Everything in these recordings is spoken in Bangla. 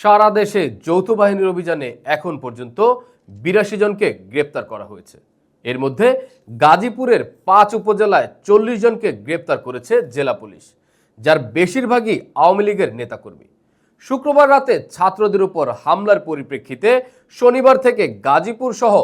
সারা দেশে যৌথ বাহিনীর অভিযানে এখন পর্যন্ত বিরাশি জনকে গ্রেপ্তার করা হয়েছে। এর মধ্যে গাজীপুরের পাঁচ উপজেলায় চল্লিশ জনকে গ্রেপ্তার করেছে জেলা পুলিশ, যার বেশিরভাগই আওয়ামী লীগের নেতাকর্মী। শুক্রবার রাতে ছাত্রদের উপর হামলার পরিপ্রেক্ষিতে শনিবার থেকে গাজীপুর সহ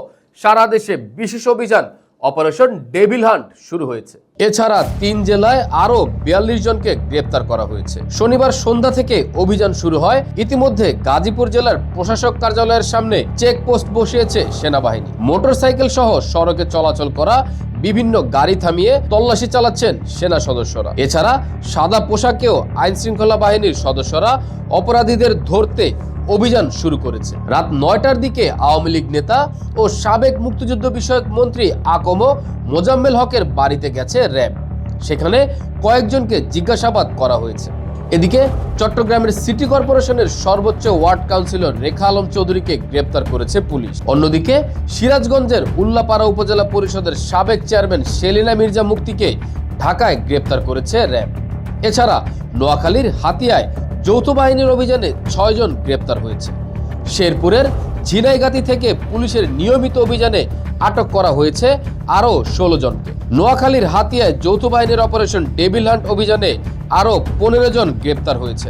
সারা দেশে বিশেষ অভিযান অপারেশন ডেভিল হান্ট শুরু হয়েছে। এছাড়া তিন জেলায় আরও বিয়াল্লিশ জনকে গ্রেপ্তার করা হয়েছে। শনিবার সন্ধ্যা থেকে অভিযান শুরু হয়। ইতিমধ্যে গাজীপুর জেলার প্রশাসক কার্যালয়ের সামনে চেকপোস্ট বসিয়েছে সেনাবাহিনী। মোটরসাইকেল সহ সড়কে চলাচল করা বিভিন্ন গাড়ি থামিয়ে তল্লাশি চালাচ্ছেন সেনা সদস্যরা। এছাড়া সাদা পোশাকেও আইন শৃঙ্খলা বাহিনীর সদস্যরা অপরাধীদের ধরতে অভিযান শুরু করেছে। রাত নয়টার দিকে আওয়ামী লীগ নেতা ও সাবেক মুক্তিযুদ্ধ বিষয়ক মন্ত্রী আকম মোজাম্মেল হকের বাড়িতে গেছে র্যাব। সেখানে কয়েকজনকে জিজ্ঞাসাবাদ করা হয়েছে। এদিকে চট্টগ্রামের সিটি কর্পোরেশনের সর্বোচ্চ ওয়ার্ড কাউন্সিলর রেখা আলম চৌধুরীকে গ্রেপ্তার করেছে পুলিশ। অন্যদিকে সিরাজগঞ্জের উল্লাপাড়া উপজেলা পরিষদের সাবেক চেয়ারম্যান সেলিনা মির্জা মুক্তিকে ঢাকায় গ্রেপ্তার করেছে র্যাব। এছাড়া নোয়াখালীর হাতিয়ায় যৌথ বাহিনীর অভিযানে ছয়জন গ্রেপ্তার হয়েছে। শেরপুরের ঝিনাইগাতি থেকে পুলিশের নিয়মিত অভিযানে আটক করা হয়েছে আরও ষোলো জনকে। নোয়াখালীর হাতিয়ায় যৌথ বাহিনীর অপারেশন ডেভিল হান্ট অভিযানে আরও পনেরো জন গ্রেপ্তার হয়েছে